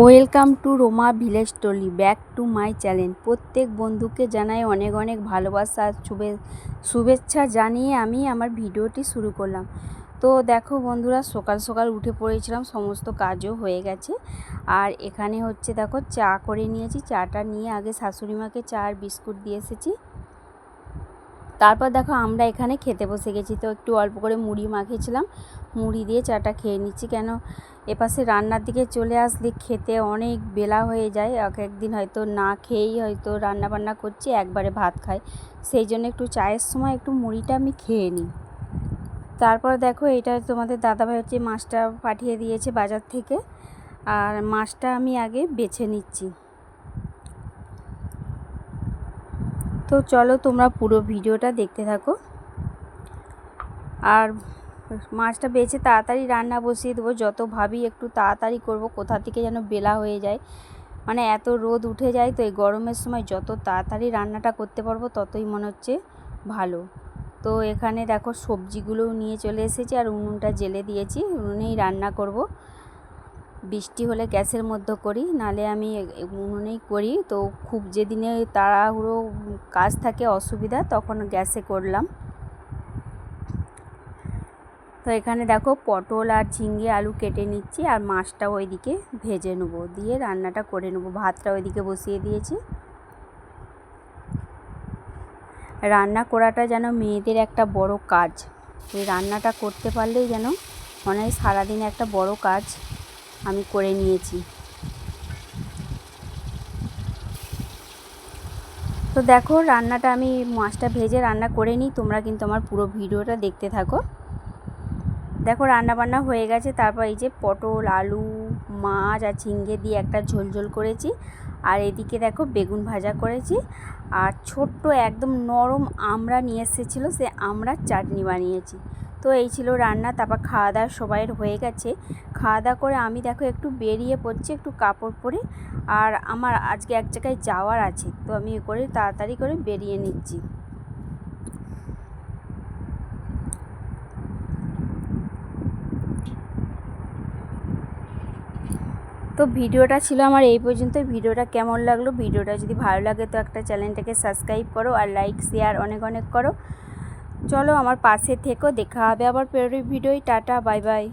Welcome to Roma village story back to my channel. প্রত্যেক বন্ধুকে জানাই অনেক অনেক ভালোবাসা, শুভে- শুভেচ্ছা জানিয়ে আমি আমার ভিডিওটি শুরু করলাম। তো দেখো বন্ধুরা, সকাল সকাল উঠে পড়েছিলাম, সমস্ত কাজও হয়ে গেছে। আর এখানে হচ্ছে দেখো চা করে নিয়েছি, চাটা নিয়ে আগে শাশুড়ি মাকে চা আর বিস্কুট দিয়ে এসেছি। তারপর দেখো আমরা এখানে খেতে বসে গেছি। তো একটু অল্প করে মুড়ি মাখিয়েছিলাম। মুড়ি দিয়ে চাটা খেয়ে নিচ্ছি। কেন? এপাশে রান্নার দিকে চলে আসলে খেতে অনেক বেলা হয়ে যায়। এক একদিন হয়তো না খেয়েই হয়তো রান্না বান্না করছি, একবারে ভাত খাই। সেই জন্য একটু চায়ের সময় একটু মুড়িটা আমি খেয়ে নিই। তারপর দেখো এটা তোমাদের দাদাভাই হচ্ছে মাছটা পাঠিয়ে দিয়েছে বাজার থেকে। আর মাছটা আমি আগে বেছে নিচ্ছি। তো চলো তোমরা পুরো ভিডিওটা দেখতে থাকো। আর মাছটা বেছে তাড়াতাড়ি রান্না বসিয়ে দেবো। যত ভাবি একটু তাড়াতাড়ি করব, কোথা থেকে যেন বেলা হয়ে যায়। মানে এত রোদ উঠে যায় তো এই গরমের সময় যত তাড়াতাড়ি রান্নাটা করতে পারব, ততই মনে হচ্ছে ভালো। তো এখানে দেখো সবজিগুলোও নিয়ে চলে এসেছি আর উনুনটা জেলে দিয়েছি, উনুনেই রান্না করব। বৃষ্টি হলে গ্যাসের মধ্যে করি, নালে আমি উনুনেই করি। তো খুব যেদিনে তাড়াহুড়ো কাজ থাকে, অসুবিধা, তখন গ্যাসে করলাম। তো এখানে দেখো পটল আর ঝিঙ্গে আলু কেটে নিচ্ছি, আর মাছটা ওইদিকে ভেজে নেব। দিয়ে রান্নাটা করে নেব। ভাতটা ওইদিকে বসিয়ে দিয়েছি। রান্না করাটা যেন মেয়েদের একটা বড় কাজ। এই রান্নাটা করতে পারলেই যেন মনে হয় সারাদিন একটা বড় কাজ। আমি করে নিয়েছি। তো দেখো, রান্নাটা আমি মাছটা ভেজে রান্না করে নিই। তোমরা কিন্তু আমার পুরো ভিডিওটা দেখতে থাকো। দেখো রান্না বান্না হয়ে গেছে। তারপর এই যে পটল, আলু, মাছ আর ঝিঙ্গে দিয়ে একটা ঝোল ঝোল করেছি। আর এদিকে দেখো, বেগুন ভাজা করেছি। আর ছোট্ট একদম নরম আমড়া নিয়ে এসেছিল, সে আমড়ার চাটনি বানিয়েছি। তো এই ছিল রান্না, তারপর খাওয়া দাওয়া সবাইয়ের হয়ে গেছে। খাওয়া দাওয়া করে আমি দেখো একটু বেরিয়ে পড়ছি, একটু কাপড় পরে, আর আমার আজকে এক জায়গায় যাওয়ার আছে, তো আমি করে তাড়াতাড়ি করে বেরিয়ে নিচ্ছি। তো ভিডিওটা ছিল আমার এই পর্যন্ত ভিডিওটা কেমন লাগল? ভিডিওটা যদি ভালো লাগে তো একটা চ্যানেলটাকে সাবস্ক্রাইব করো আর লাইক, শেয়ার অনেক অনেক করো। চলো আমার পাশে থেকো দেখা হবে আবার পরের ভিডিওয় টাটা বাই বাই